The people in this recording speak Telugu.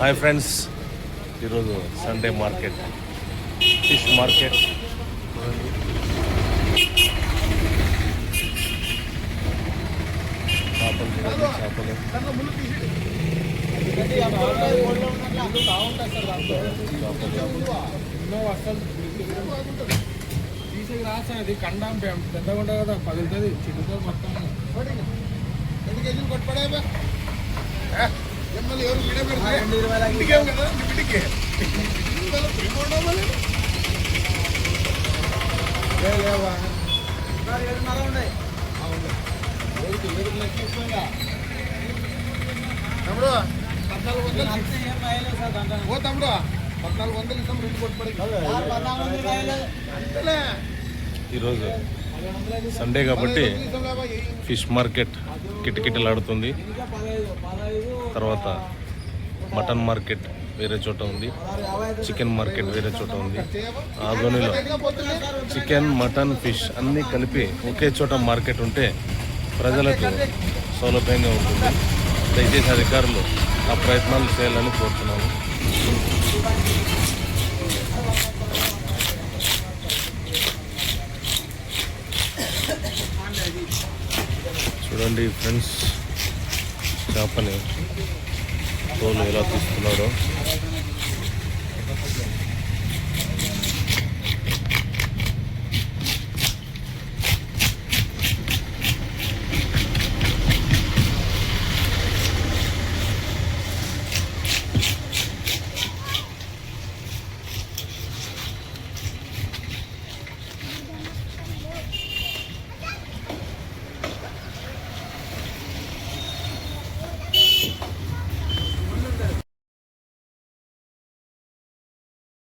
Hi friends. ఈరోజు సండే మార్కెట్ ఫిష్ మార్కెట్ చేపలు చూడండి, చేపలు. తీసేకి రాసా అది కండం పెద్దగా ఉంటుంది కదా పగులుతుంది చిన్నతో మొత్తం కొట్టుపడే ఎమ్మెల్యే ఎవరు వీడియో పెడితే ఇంటికేం కదా ఇంటికి తమ్ముడు. పద్నాలుగు వందలు. ఓ తమ్ముడు పద్నాలుగు వందలు ఇస్తాం రెండు కొట్టుపడి అంతలే. ఈరోజు సండే కాబట్టి ఫిష్ మార్కెట్ కిటకిటలాడుతుంది. తర్వాత మటన్ మార్కెట్ వేరే చోట ఉంది. చికెన్ మార్కెట్ వేరే చోట ఉంది. ఆదోనిలో చికెన్ మటన్ ఫిష్ అన్నీ కలిపి ఒకే చోట మార్కెట్ ఉంటే ప్రజలకు సౌలభ్యంగా ఉంటుంది. దయచేసి అధికారులు ఆ ప్రయత్నాలు చేయాలని కోరుతున్నాను చూడండి ఫ్రెండ్స్. చేపని తోలు ఎలా తీస్తున్నారో